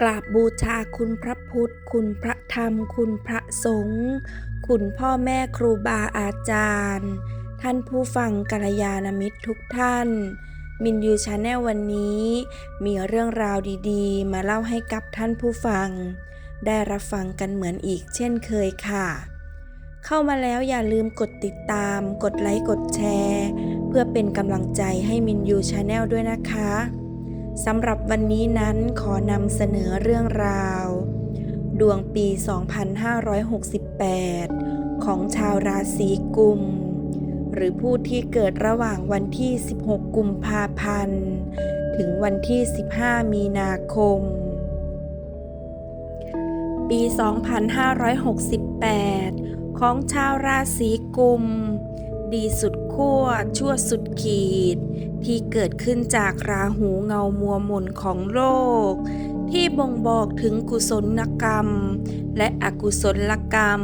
กราบบูชาคุณพระพุทธ คุณพระธรรม คุณพระสงฆ์คุณพ่อแม่ครูบาอาจารย์ ท่านผู้ฟังกัลยาณมิตรทุกท่าน มินยูชาแนลวันนี้ มีเรื่องราวดีๆ มาเล่าให้กับท่านผู้ฟัง ได้รับฟังกันเหมือนอีกเช่นเคยค่ะ เข้ามาแล้วอย่าลืมกดติดตาม กดไลค์ กดแชร์ เพื่อเป็นกำลังใจให้มินยูชาแนลด้วยนะคะ สำหรับวันนี้นั้นขอนำเสนอเรื่องราว ดวงปี 2568 ของชาวราศีกุม หรือผู้ที่เกิดระหว่างวันที่ 16 กุมภาพันธ์ ถึงวันที่ 15 มีนาคม ปี 2568 ของชาวราศีกุม ดีสุดขั้วชั่วสุดขีด ที่เกิดขึ้นจากราหูเงามัวหมุนของโลก ที่บ่งบอกถึงกุศลกรรม และอกุศลกรรม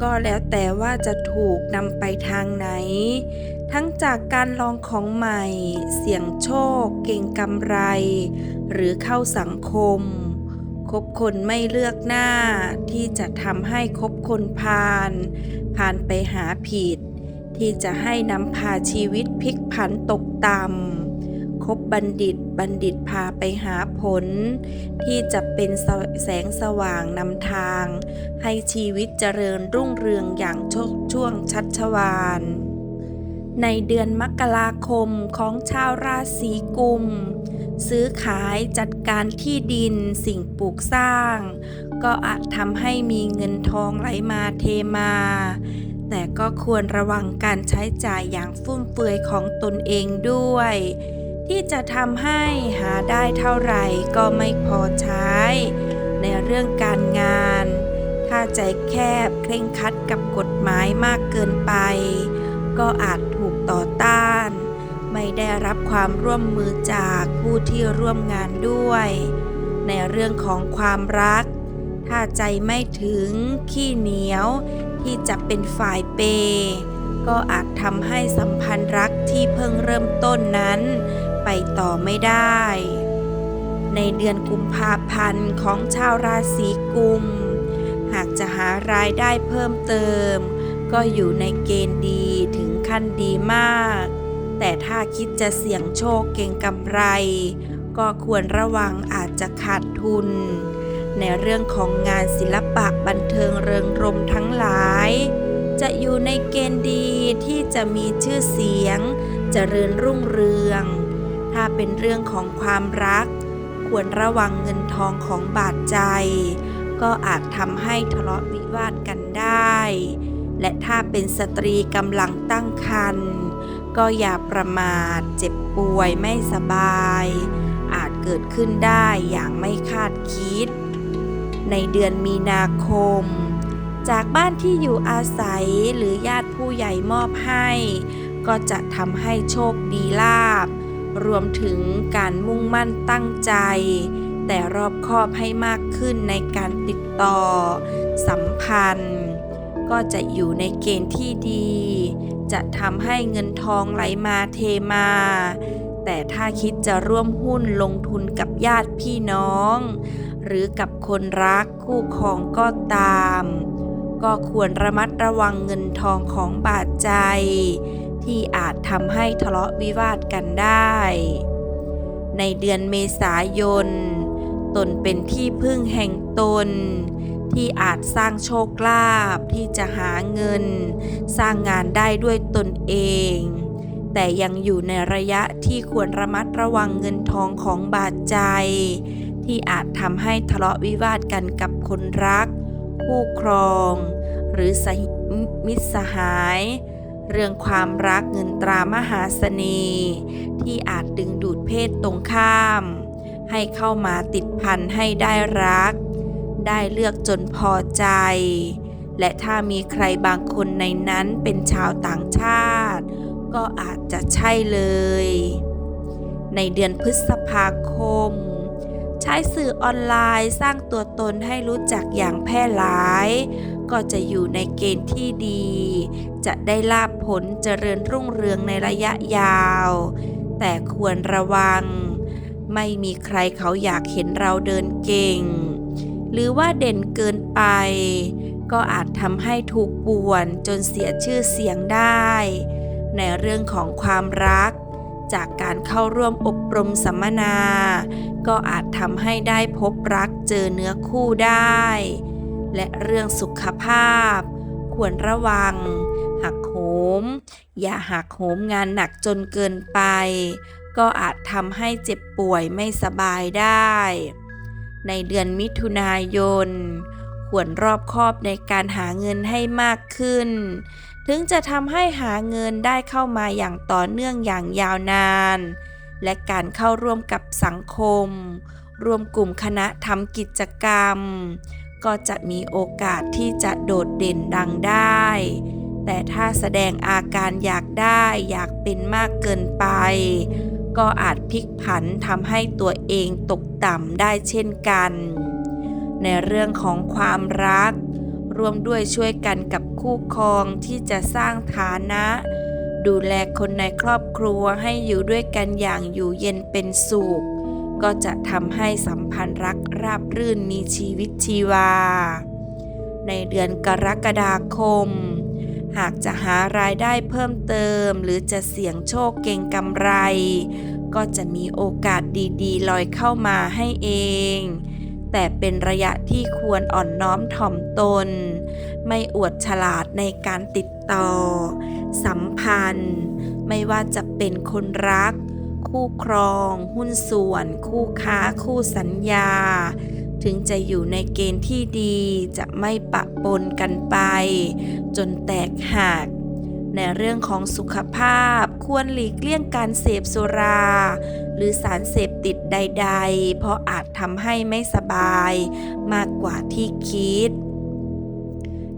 ก็แล้วแต่ว่าจะถูกนำไปทางไหน ทั้งจากการลองของใหม่ เสี่ยงโชค เก่งกำไร หรือเข้าสังคมคบคนไม่เลือกหน้าที่จะทำให้คบคนพาลผ่านไปหาผิด ที่จะให้นำพาชีวิตพลิกผันตกต่ำคบบัณฑิตบัณฑิตพาไปหาผล ที่จะเป็นแสงสว่างนำทาง ให้ชีวิตเจริญรุ่งเรืองอย่างโชคช่วงชัชวานในเดือนมกราคมของชาวราศีกุม ซื้อขายจัดการที่ดินสิ่งปลูกสร้าง ก็อาจทำให้มีเงินทองไหลมาเทมา แต่ก็ควรระวังการใช้จ่ายอย่างฟุ่มเฟือยของตนเองด้วย ที่จะทำให้หาได้เท่าไหร่ก็ไม่พอใช้ ในเรื่องการงาน ถ้าใจแคบเคร่งคัดกับกฎหมายมากเกินไป ก็อาจถูกต่อต้าน ไม่ได้รับความร่วมมือจากผู้ที่ร่วมงานด้วย ในเรื่องของความรัก ถ้าใจไม่ถึงขี้เหนียว ที่จะเป็นฝ่ายเปย์ก็อาจทำให้สัมพันธ์รักที่เพิ่งเริ่มต้นนั้น ไปต่อไม่ได้ ในเดือนกุมภาพันธ์ของชาวราศีกุม หากจะหารายได้เพิ่มเติม ก็อยู่ในเกณฑ์ดีถึงขั้นดีมาก แต่ถ้าคิดจะเสี่ยงโชคเก่งกำไร ก็ควรระวังอาจจะขาดทุน ในเรื่องของงานศิลปะบันเทิงเริงรมทั้งหลาย จะอยู่ในเกณฑ์ดีที่จะมีชื่อเสียงจเจริญรุ่งเรือง ถ้าเป็นเรื่องของความรัก ควรระวังเงินทองของบาดใจ ก็อาจทำให้ทะเลาะวิวาทกันได้ และถ้าเป็นสตรีกำลังตั้งครรภ์ก็อย่าประมาทเจ็บป่วยไม่สบาย อาจเกิดขึ้นได้อย่างไม่คาดคิด ในเดือนมีนาคม จากบ้านที่อยู่อาศัยหรือญาติผู้ใหญ่มอบให้ ก็จะทำให้โชคดีลาบ รวมถึงการมุ่งมั่นตั้งใจ แต่รอบคอบให้มากขึ้นในการติดต่อ สัมพันธ์ ก็จะอยู่ในเกณฑ์ที่ดี จะทำให้เงินทองไหลมาเทมาแต่ถ้าคิดจะร่วมหุ้นลงทุนกับญาติพี่น้อง หรือกับคนรักคู่ครองก็ตาม ก็ควรระมัดระวังเงินทองของบาดใจ ที่อาจทำให้ทะเลาะวิวาทกันได้ ในเดือนเมษายน ตนเป็นที่พึ่งแห่งตน ที่อาจสร้างโชคลาภที่จะหาเงิน สร้างงานได้ด้วยตนเองแต่ยังอยู่ในระยะที่ควรระมัดระวังเงินทองของบาดใจ ที่อาจทำให้ทะเลาะวิวาทกันกับคนรัก คู่ครอง หรือมิตรสหาย เรื่องความรักเงินตรามหาเสน่ห์ที่อาจดึงดูดเพศตรงข้าม ให้เข้ามาติดพันให้ได้รัก ได้เลือกจนพอใจ และถ้ามีใครบางคนในนั้นเป็นชาวต่างชาติ ก็อาจจะใช่เลย ในเดือนพฤษภาคม ใช้สื่อออนไลน์สร้างตัวตนให้รู้จักอย่างแพร่หลาย ก็จะอยู่ในเกณฑ์ที่ดี จะได้ลาบผลเจริญรุ่งเรืองในระยะยาว แต่ควรระวัง ไม่มีใครเขาอยากเห็นเราเดินเก่ง หรือว่าเด่นเกินไป ก็อาจทำให้ถูกป่วนจนเสียชื่อเสียงได้ ในเรื่องของความรัก จากการเข้าร่วมอบรมสัมมนา ก็อาจทำให้ได้พบรักเจอเนื้อคู่ได้ และเรื่องสุขภาพ ควรระวัง หักโหม อย่าหักโหมงานหนักจนเกินไป ก็อาจทำให้เจ็บป่วยไม่สบายได้ ในเดือนมิถุนายน ควรรอบคอบในการหาเงินให้มากขึ้น ถึงจะทำให้หาเงินได้เข้ามาอย่างต่อเนื่องอย่างยาวนาน และการเข้าร่วมกับสังคม รวมกลุ่มคณะทำกิจกรรม ก็จะมีโอกาสที่จะโดดเด่นดังได้ แต่ถ้าแสดงอาการอยากได้อยากเป็นมากเกินไป ก็อาจพลิกผันทำให้ตัวเองตกต่ำได้เช่นกัน ในเรื่องของความรัก รวมด้วยช่วยกันกับคู่ครองที่จะสร้างฐานะ ดูแลคนในครอบครัวให้อยู่ด้วยกันอย่างอยู่เย็นเป็นสุข ก็จะทำให้สัมพันธ์รักราบรื่นมีชีวิตชีวา ในเดือนกรกฎาคม หากจะหารายได้เพิ่มเติม หรือจะเสี่ยงโชคเก่งกำไร ก็จะมีโอกาสดีๆ ลอยเข้ามาให้เอง แต่เป็นระยะที่ควรอ่อนน้อมถ่อมตน ไม่อวดฉลาดในการติดต่อ สัมพันธ์ ไม่ว่าจะเป็นคนรัก คู่ครอง หุ้นส่วน คู่ค้า คู่สัญญา ถึงจะอยู่ในเกณฑ์ที่ดีจะไม่ปะปนกันไป จนแตกหัก ในเรื่องของสุขภาพควรหลีกเลี่ยงการเสพสุรา หรือสารเสพติดใด ๆ เพราะอาจทำให้ไม่สบาย มากกว่าที่คิด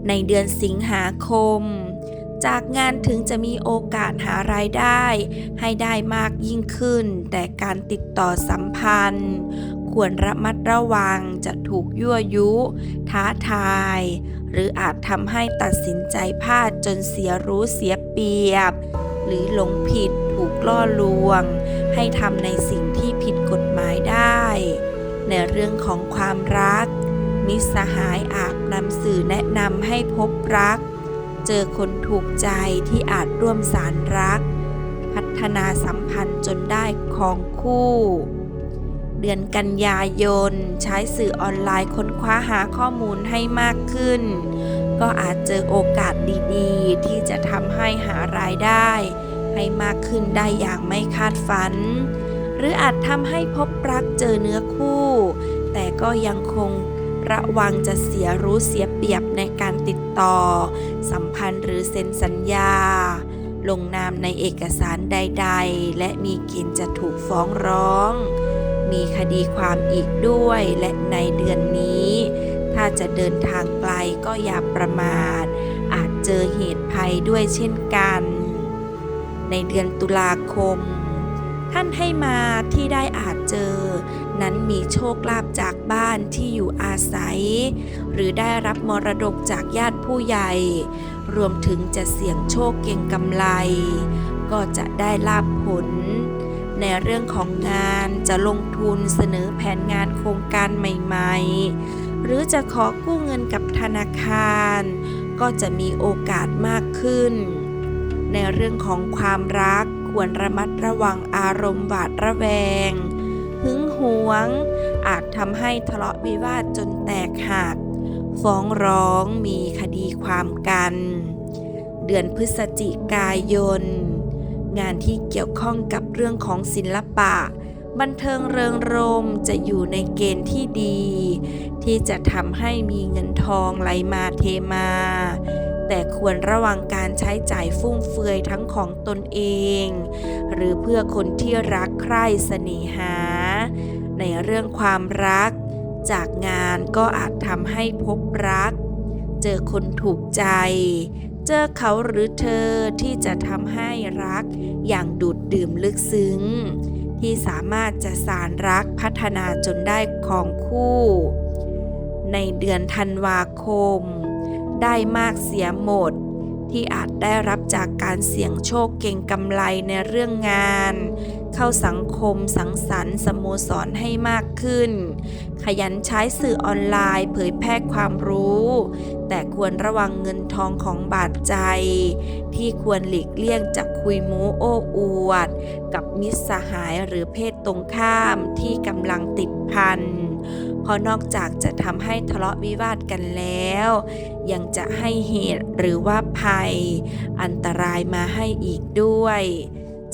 ในเดือนสิงหาคม จากงานถึงจะมีโอกาสหารายได้ ให้ได้มากยิ่งขึ้น แต่การติดต่อสัมพันธ์ ควรระมัดระวังจะถูกยั่วยุ ท้าทาย หรืออาจทำให้ตัดสินใจพลาดจนเสียรู้เสียเปรียบ หรือหลงผิดถูกล่อลวง ให้ทำในสิ่งที่ผิดกฎหมายได้ ในเรื่องของความรัก มิสหายอาจนำสื่อแนะนำให้พบรัก เจอคนถูกใจที่อาจร่วมสารรัก พัฒนาสัมพันธ์จนได้ครองคู่ เดือนกันยายน ใช้สื่อออนไลน์ค้นคว้าหาข้อมูลให้มากขึ้น ก็อาจเจอโอกาสดีๆ ที่จะทำให้หารายได้ ให้มากขึ้นได้อย่างไม่คาดฝัน หรืออาจทำให้พบรักเจอเนื้อคู่ แต่ก็ยังคงระวังจะเสียรู้เสียเปรียบในการติดต่อ สัมพันธ์หรือเซ็นสัญญา ลงนามในเอกสารใด ๆ และมีเกณฑ์จะถูกฟ้องร้อง มีคดีความอีกด้วยและในเดือนนี้ ถ้าจะเดินทางไกลก็อย่าประมาท อาจเจอเหตุภัยด้วยเช่นกัน ในเดือนตุลาคม ท่านให้มาที่ได้อาจเจอ นั้นมีโชคลาภจากบ้านที่อยู่อาศัย หรือได้รับมรดกจากญาติผู้ใหญ่ รวมถึงจะเสี่ยงโชคเก่งกำไร ก็จะได้ลาบผล ในเรื่องของงานจะลงทุนเสนอแผนงานโครงการใหม่ๆ หรือจะขอกู้เงินกับธนาคาร ก็จะมีโอกาสมากขึ้น ในเรื่องของความรักควรระมัดระวังอารมณ์หวาดระแวง หึงหวง อาจทำให้ทะเลาะวิวาทจนแตกหัก ฟ้องร้องมีคดีความกัน เดือนพฤศจิกายน งานที่เกี่ยวข้องกับเรื่องของศิลปะ บันเทิงเริงรมจะอยู่ในเกณฑ์ที่ดี ที่จะทำให้มีเงินทองไหลมาเทมา แต่ควรระวังการใช้จ่ายฟุ่มเฟือยทั้งของตนเอง หรือเพื่อคนที่รักใคร่เสน่หา ในเรื่องความรัก จากงานก็อาจทำให้พบรัก เจอคนถูกใจ เจอเขาหรือเธอที่จะทำให้รักอย่างดูดดื่มลึกซึ้ง ที่สามารถจะสารรักพัฒนาจนได้ของคู่ ในเดือนธันวาคม ได้มากเสียหมด ที่อาจได้รับจากการเสี่ยงโชคเก่งกำไรในเรื่องงาน เข้าสังคมสังสรรค์สโมสรให้มากขึ้น ขยันใช้สื่อออนไลน์เผยแพร่ความรู้ แต่ควรระวังเงินทองของบาดใจ ที่ควรหลีกเลี่ยงจากคุยหมูโอ้อวด กับมิตรสหายหรือเพศตรงข้ามที่กำลังติดพัน ราะนอกจากจะทำให้ทะเลาะวิวาทกันแล้ว ยังจะให้เหตุหรือว่าภัย อันตรายมาให้อีกด้วย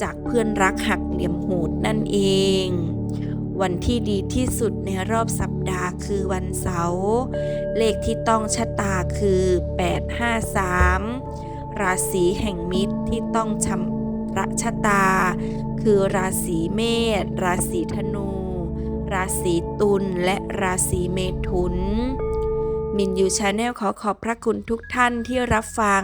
จากเพื่อนรักหักเหลี่ยมโหดนั่นเอง วันที่ดีที่สุดในรอบสัปดาห์คือวันเสาร์เลขที่ต้องชะตาคือ 853 ราศีแห่งมิตรที่ต้องชำระชะตา คือราศีเมษราศีธน ราศีตุลและราศีเมถุน มินยูชาแนลขอขอบพระคุณทุกท่านที่รับฟัง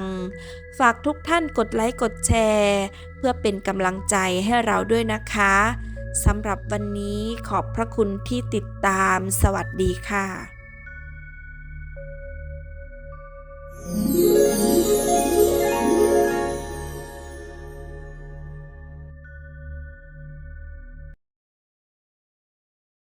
ฝากทุกท่านกดไลค์กดแชร์ เพื่อเป็นกำลังใจให้เราด้วยนะคะสำหรับวันนี้ขอบพระคุณที่ติดตามสวัสดีค่ะ